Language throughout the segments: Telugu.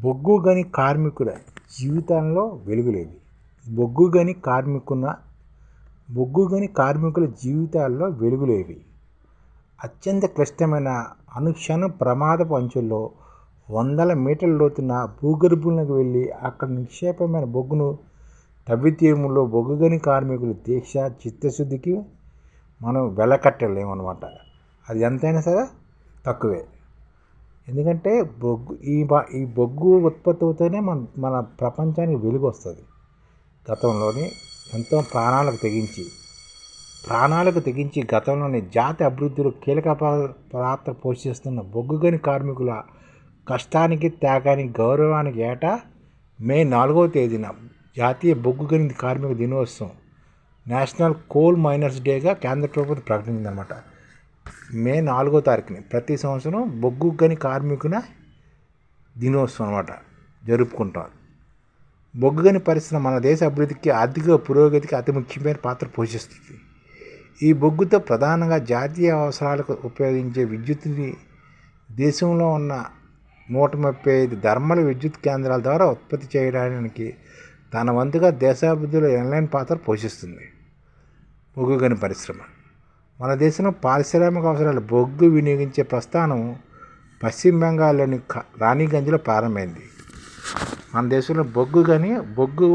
బొగ్గు గని కార్మికుల జీవితంలో వెలుగులేవి బొగ్గు గని కార్మికుల బొగ్గు గని కార్మికుల జీవితాల్లో వెలుగులేవి. అత్యంత క్లిష్టమైన అనుక్షణం ప్రమాదపు అంచుల్లో వందల మీటర్ల లోతున భూగర్భంలోకి వెళ్ళి అక్కడ నిక్షేపమైన బొగ్గును తవ్వితీరుములో బొగ్గు గని కార్మికుల దీక్ష చిత్తశుద్ధికి మనం వెలకట్టలేమన్నమాట. అది ఎంతైనా సరే తక్కువే. ఎందుకంటే బొగ్గు ఈ బా ఈ బొగ్గు ఉత్పత్తి అవుతూనే మన మన ప్రపంచానికి వెలుగు వస్తుంది గతంలోని ఎంతో ప్రాణాలకు తెగించి ప్రాణాలకు తెగించి గతంలోని జాతి అభివృద్ధిలో కీలక పాత్ర పోషిస్తున్న బొగ్గుగని కార్మికుల కష్టానికి త్యాగానికి గౌరవానికి ఏటా మే నాలుగవ తేదీన జాతీయ బొగ్గుగని కార్మిక దినోత్సవం నేషనల్ కోల్ మైనర్స్ డేగా కేంద్ర ప్రభుత్వం ప్రకటించిందనమాట మే నాలుగో తారీఖుని ప్రతి సంవత్సరం బొగ్గు గని కార్మికుల దినోత్సవం అనమాట జరుపుకుంటారు బొగ్గు గని పరిశ్రమ మన దేశ అభివృద్ధికి ఆర్థిక పురోగతికి అతి ముఖ్యమైన పాత్ర పోషిస్తుంది. ఈ బొగ్గుతో ప్రధానంగా జాతీయ అవసరాలకు ఉపయోగించే విద్యుత్ని దేశంలో ఉన్న నూట ముప్పై ఐదు ధర్మల విద్యుత్ కేంద్రాల ద్వారా ఉత్పత్తి చేయడానికి తన వంతుగా దేశాభివృద్ధిలో ఎన్లైన్ పాత్ర పోషిస్తుంది. బొగ్గు గని పరిశ్రమ. మన దేశంలో పారిశ్రామిక అవసరాలు బొగ్గు వినియోగించే ప్రస్థానం పశ్చిమ బెంగాల్లోని రాణిగంజ్లో ప్రారంభమైంది. మన దేశంలో బొగ్గు కానీ బొగ్గు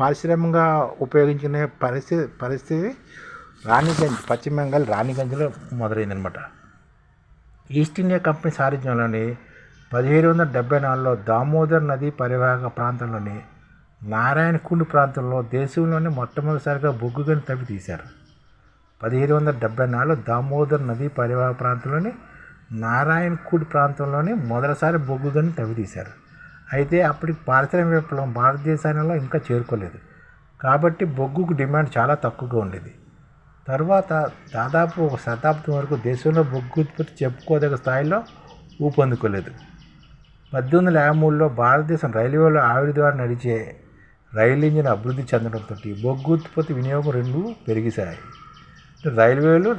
పారిశ్రామికంగా ఉపయోగించుకునే పరిస్థితి పరిస్థితి రాణిగంజ్ పశ్చిమ బెంగాల్ రాణిగంజ్లో మొదలైందనమాట ఈస్ట్ ఇండియా కంపెనీ సారథ్యంలోని పదిహేడు వందల డెబ్బై నాలుగులో దామోదర్ నది పరివాహక ప్రాంతంలోని నారాయణకుండ్ ప్రాంతంలో దేశంలోనే మొట్టమొదటిసారిగా బొగ్గు గని తవ్వి తీశారు. పదిహేడు వందల డెబ్బై నాలుగులో దామోదర్ నదీ పరివాహ ప్రాంతంలోని నారాయణకూడ్ ప్రాంతంలోని మొదటిసారి బొగ్గు గని అయితే అప్పటికి పారిశ్రామిక విప్లవం భారతదేశంలో ఇంకా చేరుకోలేదు. కాబట్టి బొగ్గుకు డిమాండ్ చాలా తక్కువగా ఉండేది. తర్వాత దాదాపు ఒక శతాబ్దం వరకు దేశంలో బొగ్గు ఉత్పత్తి చెప్పుకోదగ్గ స్థాయిలో ఊపందుకోలేదు. పద్దెనిమిది వందల యాభై మూడులో భారతదేశం రైల్వేలో ఆవిరి ద్వారా నడిచే రైలు ఇంజిన్ అభివృద్ధి చెందడంతో బొగ్గు ఉత్పత్తి వినియోగం రెండు పెరిగిసాయి. రైల్వేలు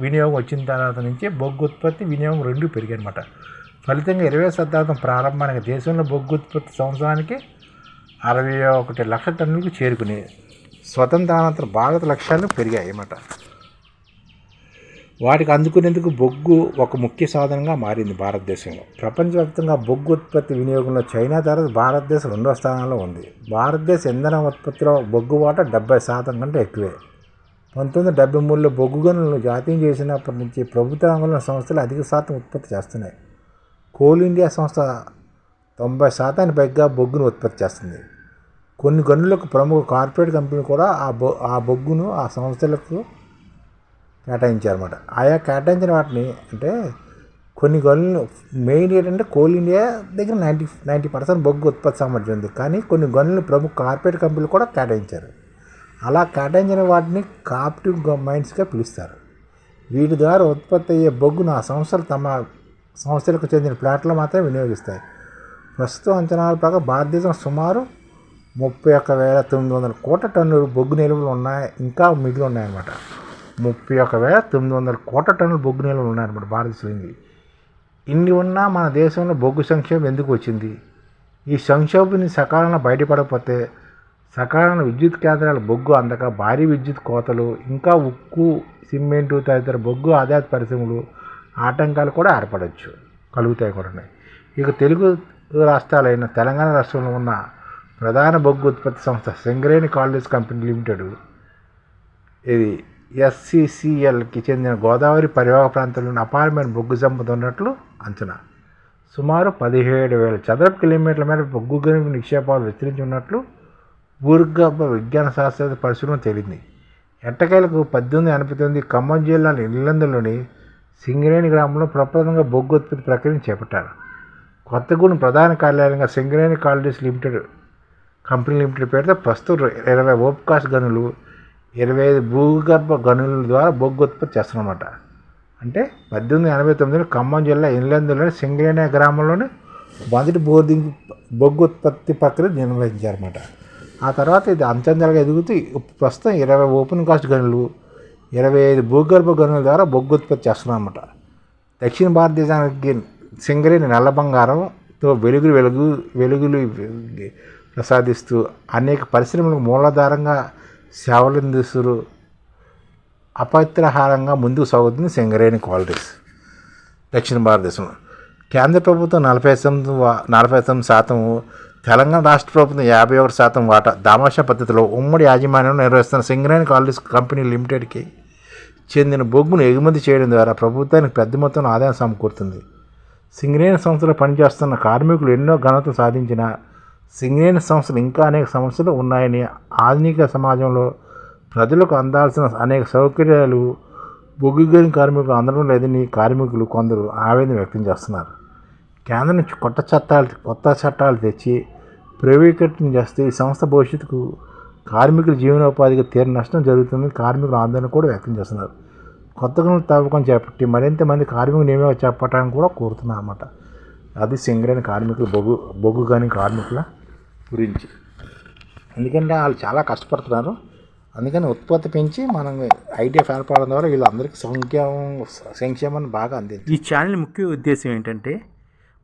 వినియోగం వచ్చిన తర్వాత నుంచి బొగ్గు ఉత్పత్తి వినియోగం రెండు పెరిగాయి అనమాట ఫలితంగా ఇరవై శతాబ్దం ప్రారంభానికి దేశంలో బొగ్గు ఉత్పత్తి సంవత్సరానికి అరవై ఒకటి లక్షల టన్నులకు చేరుకుని స్వతంత్రానంతర భారత లక్ష్యాలు పెరిగాయి అన్నమాట వాటికి అందుకునేందుకు బొగ్గు ఒక ముఖ్య సాధనంగా మారింది భారతదేశంలో. ప్రపంచవ్యాప్తంగా బొగ్గు ఉత్పత్తి వినియోగంలో చైనా తర్వాత భారతదేశం రెండో స్థానంలో ఉంది. భారతదేశ ఇంధన ఉత్పత్తిలో బొగ్గు వాటా డెబ్బై శాతం కంటే ఎక్కువే. పంతొమ్మిది వందల డెబ్బై మూడులో బొగ్గు గనులను జాతీయం చేసినప్పటి నుంచి ప్రభుత్వ రంగంలో సంస్థలు అధిక శాతం ఉత్పత్తి చేస్తున్నాయి. కోల్ ఇండియా సంస్థ తొంభై శాతానికి పైగా బొగ్గును ఉత్పత్తి చేస్తుంది. కొన్ని గనులకు ప్రముఖ కార్పొరేట్ కంపెనీలు కూడా ఆ బొ ఆ బొగ్గును ఆ సంస్థలకు కేటాయించారన్నమాట. ఆయా కేటాయించిన వాటిని అంటే కొన్ని గనులు మెయిన్ ఏంటంటే కోల్ ఇండియా దగ్గర నైంటీ నైంటీ పర్సెంట్ బొగ్గు ఉత్పత్తి సామర్థ్యం ఉంది. కానీ కొన్ని గనులు ప్రముఖ కార్పొరేట్ కంపెనీలు కూడా కేటాయించారు. అలా కేటాయించిన వాటిని కాప్టివ్ మైండ్స్గా పిలుస్తారు. వీటి ద్వారా ఉత్పత్తి అయ్యే బొగ్గును ఆ సంస్థలు తమ సంస్థలకు చెందిన ప్లాట్లు మాత్రమే వినియోగిస్తాయి. ప్రస్తుతం అంచనాల ప్రకారం భారతదేశం సుమారు ముప్పై ఒక్క వేల తొమ్మిది వందల కోట్ల టన్నులు బొగ్గు నిల్వలు ఉన్నాయి ఇంకా మిగిలి ఉన్నాయన్నమాట. ముప్పై ఒక్క వేల తొమ్మిది వందల కోట్ల టన్నులు బొగ్గు నిల్వలు ఉన్నాయన్నమాట భారతదేశంలో ఇన్ని. ఉన్నా మన దేశంలో బొగ్గు సంక్షోభం ఎందుకు వచ్చింది? ఈ సంక్షోభాన్ని సకాలంలో బయటపడకపోతే సకాలంలో విద్యుత్ కేంద్రాల బొగ్గు అందక భారీ విద్యుత్ కోతలు ఇంకా ఉక్కు సిమెంటు తదితర బొగ్గు ఆదాయ పరిశ్రమలు ఆటంకాలు కూడా ఏర్పడవచ్చు కలుగుతాయి కూడా ఇక తెలుగు రాష్ట్రాలైన తెలంగాణ రాష్ట్రంలో ఉన్న ప్రధాన బొగ్గు ఉత్పత్తి సంస్థ సింగరేణి కాలేజ్ కంపెనీ లిమిటెడ్ ఇది ఎస్సిసిఎల్కి చెందిన గోదావరి పరివాహక ప్రాంతంలోని అపారమైన బొగ్గు సంపద ఉన్నట్లు అంచనా. సుమారు పదిహేడు వేల చదరపు కిలోమీటర్ల మేర బొగ్గు గని నిక్షేపాలు విస్తరించి ఉన్నట్లు భూగర్భ విజ్ఞాన శాస్త్ర పరిశ్రమ తేలింది. ఎట్టకేలకు పద్దెనిమిది ఎనభై తొమ్మిది ఖమ్మం జిల్లా ఇల్లందులోని సింగరేణి గ్రామంలో ప్రప్రథమంగా బొగ్గు ఉత్పత్తి ప్రక్రియను చేపట్టారు. కొత్తగూడెం ప్రధాన కార్యాలయంగా Singareni collieries limited company limited పేరుతో ప్రస్తుతం ఇరవై ఓప్కాస్ గనులు ఇరవై ఐదు భూగర్భ గనుల ద్వారా బొగ్గు ఉత్పత్తి చేస్తున్నమాట అంటే పద్దెనిమిది ఎనభై తొమ్మిదిలో ఖమ్మం జిల్లా ఇన్లందులోని సింగరేణి గ్రామంలోని మొదటి బోర్డింగ్ బొగ్గు ఉత్పత్తి ప్రక్రియ నిర్వహించారన్నమాట. ఆ తర్వాత ఇది అంచెంచెలుగా ఎదుగుతూ ప్రస్తుతం ఇరవై ఓపెన్ కాస్ట్ గనులు ఇరవై ఐదు భూగర్భ గనుల ద్వారా బొగ్గు ఉత్పత్తి చేస్తున్నారన్నమాట. దక్షిణ భారతదేశానికి సింగరేణి నల్ల బంగారంతో వెలుగులు వెలుగు వెలుగులు ప్రసాదిస్తూ అనేక పరిశ్రమలకు మూలాధారంగా సేవలు అందిస్తూ అపత్రహారంగా ముందుకు సాగుతుంది సింగరేణి క్వాలిటీస్ దక్షిణ భారతదేశంలో. కేంద్ర ప్రభుత్వం నలభై తొమ్మిది నలభై తొమ్మిది శాతం తెలంగాణ రాష్ట్ర ప్రభుత్వం యాభై ఒకటి శాతం వాటా దామాషా పద్ధతిలో ఉమ్మడి యాజమాన్యం నిర్వహిస్తున్న సింగరేణి కాలేజ్ కంపెనీ లిమిటెడ్కి చెందిన బొగ్గును ఎగుమతి చేయడం ద్వారా ప్రభుత్వానికి పెద్ద మొత్తంలో ఆదాయం సమకూరుతుంది. సింగరేణి సంస్థలో పనిచేస్తున్న కార్మికులు ఎన్నో ఘనతలు సాధించిన సింగరేణి సంస్థలు ఇంకా అనేక సమస్యలు ఉన్నాయని ఆధునిక సమాజంలో ప్రజలకు అందాల్సిన అనేక సౌకర్యాలు బొగ్గు గని కార్మికులు అందడం లేదని కార్మికులు కొందరు ఆవేదన వ్యక్తం చేస్తున్నారు. కేంద్రం నుంచి కొత్త చట్టాలు కొత్త చట్టాలు తెచ్చి ప్రైవేటీకరణ చేస్తే ఈ సంస్థ భవిష్యత్తుకు కార్మికుల జీవనోపాధికి తీరు నష్టం జరుగుతుందని కార్మికులు ఆందోళన కూడా వ్యక్తం చేస్తున్నారు. కొత్త గనుల తవ్వకం చేపట్టి మరింత మంది కార్మికులు నియమం చేపట్టడానికి కూడా కోరుతున్నారు అన్నమాట. అది సింగరేణి కార్మికులు బొగ్గు బొగ్గు కానీ కార్మికుల గురించి. ఎందుకంటే వాళ్ళు చాలా కష్టపడుతున్నారు. అందుకని ఉత్పత్తి పెంచి మనం ఐటీఎఫ్ ఏర్పడడం ద్వారా వీళ్ళందరికీ సంక్షేమం సంక్షేమాన్ని బాగా అందింది ఈ ఛానల్ ముఖ్య ఉద్దేశం ఏంటంటే